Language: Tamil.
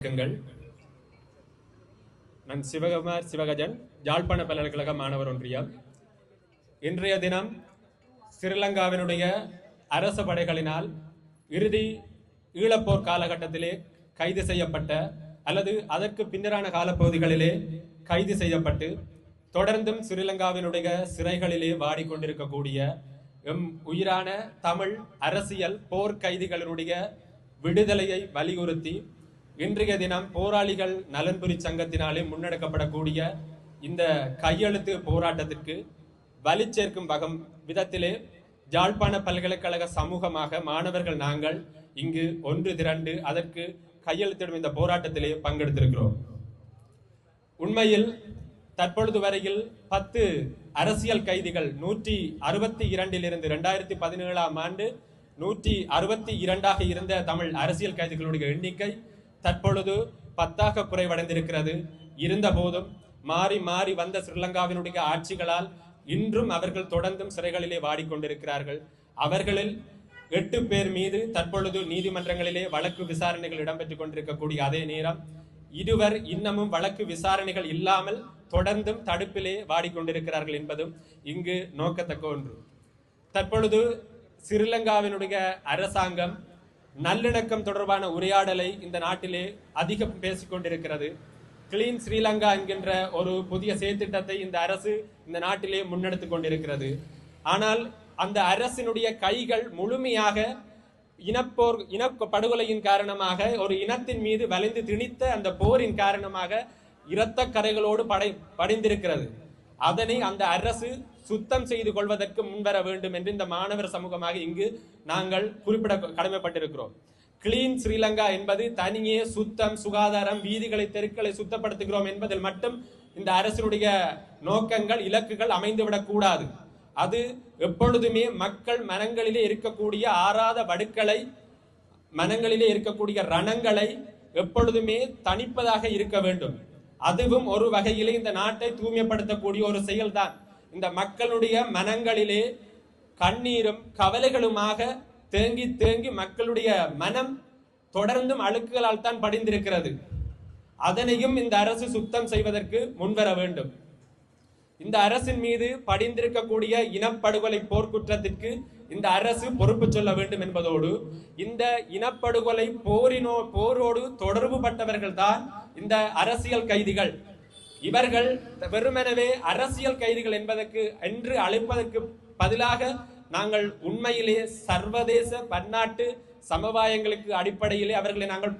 வணக்கங்கள். நான் சிவகுமார் சிவகஜன் யாழ்ப்பாண பல்கலைக்கழக மாணவர் ஒன்றியம். இன்றைய தினம் ஸ்ரீலங்காவினுடைய அரச படைகளினால் இறுதி ஈழப்போர் காலகட்டத்திலே கைது செய்யப்பட்ட அல்லது அதற்கு பின்னரான காலப்பகுதிகளிலே கைது செய்யப்பட்டு தொடர்ந்தும் ஸ்ரீலங்காவினுடைய சிறைகளிலே வாடிக்கொண்டிருக்கக்கூடிய எம் உயிரான தமிழ் அரசியல் போர் கைதிகளினுடைய விடுதலையை வலியுறுத்தி இன்றைய தினம் போராளிகள் நலன்புரி சங்கத்தினாலே முன்னெடுக்கப்படக்கூடிய இந்த கையெழுத்து போராட்டத்திற்கு வலி சேர்க்கும் வகம் விதத்திலே ஜாழ்ப்பாண பல்கலைக்கழக சமூகமாக மாணவர்கள் நாங்கள் இங்கு ஒன்று திரண்டு அதற்கு கையெழுத்திடும் இந்த போராட்டத்திலே பங்கெடுத்திருக்கிறோம். உண்மையில் தற்பொழுது வரையில் பத்து அரசியல் கைதிகள் நூற்றி அறுபத்தி இரண்டில் இருந்து பதினேழாம் ஆண்டு நூற்றி அறுபத்தி இரண்டாக இருந்த தமிழ் அரசியல் கைதிகளுடைய எண்ணிக்கை தற்பொழுது பத்தாக குறைவடைந்திருக்கிறது. இருந்தபோதும் மாறி மாறி வந்த ஸ்ரீலங்காவினுடைய ஆட்சிகளால் இன்றும் அவர்கள் தொடர்ந்தும் சிறைகளிலே வாடிக்கொண்டிருக்கிறார்கள். அவர்களில் எட்டு பேர் மீது தற்பொழுது நீதிமன்றங்களிலே வழக்கு விசாரணைகள் இடம்பெற்றுக் கொண்டிருக்கக்கூடிய அதே நேரம் இருவர் இன்னமும் வழக்கு விசாரணைகள் இல்லாமல் தொடர்ந்தும் தடுப்பிலே வாடிக்கொண்டிருக்கிறார்கள் என்பதும் இங்கு நோக்கத்தக்க ஒன்று. தற்பொழுது ஸ்ரீலங்காவினுடைய அரசாங்கம் நல்லிணக்கம் தொடர்பான உரையாடலை இந்த நாட்டிலே அதிகம் பேசிக்கொண்டிருக்கிறது. கிளீன் ஸ்ரீலங்கா என்கின்ற ஒரு புதிய செயற்திட்டத்தை இந்த அரசு இந்த நாட்டிலே முன்னெடுத்துக் கொண்டிருக்கிறது. ஆனால் அந்த அரசினுடைய கைகள் முழுமையாக இனப்போர் இன படுகொலையின் காரணமாக ஒரு இனத்தின் மீது வலிந்து திணித்த அந்த போரின் காரணமாக இரத்த கரைகளோடு படை படைந்திருக்கிறது. அதனை அந்த அரசு சுத்தம் செய்து கொள்வதற்கு முன்வர வேண்டும் என்று இந்த மாணவர் சமூகமாக இங்கு நாங்கள் குறிப்பிட கடமைப்பட்டிருக்கிறோம். கிளீன் ஸ்ரீலங்கா என்பது தனியே சுத்தம் சுகாதாரம் வீதிகளை தெருக்களை சுத்தப்படுத்துகிறோம் என்பதில் மட்டும் இந்த அரசினுடைய நோக்கங்கள் இலக்குகள் அமைந்துவிடக் கூடாது. அது எப்பொழுதுமே மக்கள் மனங்களிலே இருக்கக்கூடிய ஆறாத வடுக்களை மனங்களிலே இருக்கக்கூடிய ரணங்களை எப்பொழுதுமே தணிப்பதாக இருக்க வேண்டும். அதுவும் ஒரு வகையிலே இந்த நாட்டை தூய்மைப்படுத்தக்கூடிய ஒரு செயல்தான். இந்த மக்களுடைய மனங்களிலே கண்ணீரும் கவலைகளுமாக தேங்கி தேங்கி மக்களுடைய மனம் தொடர்ந்தும் அழுக்குகளால் தான் படிந்திருக்கிறது. அதனையும் இந்த அரசு சுத்தம் செய்வதற்கு முன்வர வேண்டும். இந்த அரசின் மீது படிந்திருக்கக்கூடிய இனப்படுகொலை போர்க்குற்றத்திற்கு இந்த அரசு பொறுப்பு சொல்ல வேண்டும் என்பதோடு இந்த இனப்படுகொலை போரினோ போரோடு தொடர்பு பட்டவர்கள் தான் இந்த அரசியல் கைதிகள். இவர்கள் வெறுமெனவே அரசியல் கைதிகள் என்பதற்கு என்று அழைப்பதற்கு பதிலாக நாங்கள் உண்மையிலே சர்வதேச பன்னாட்டு சமுதாயங்களுக்கு அடிப்படையிலே அவர்களை நாங்கள்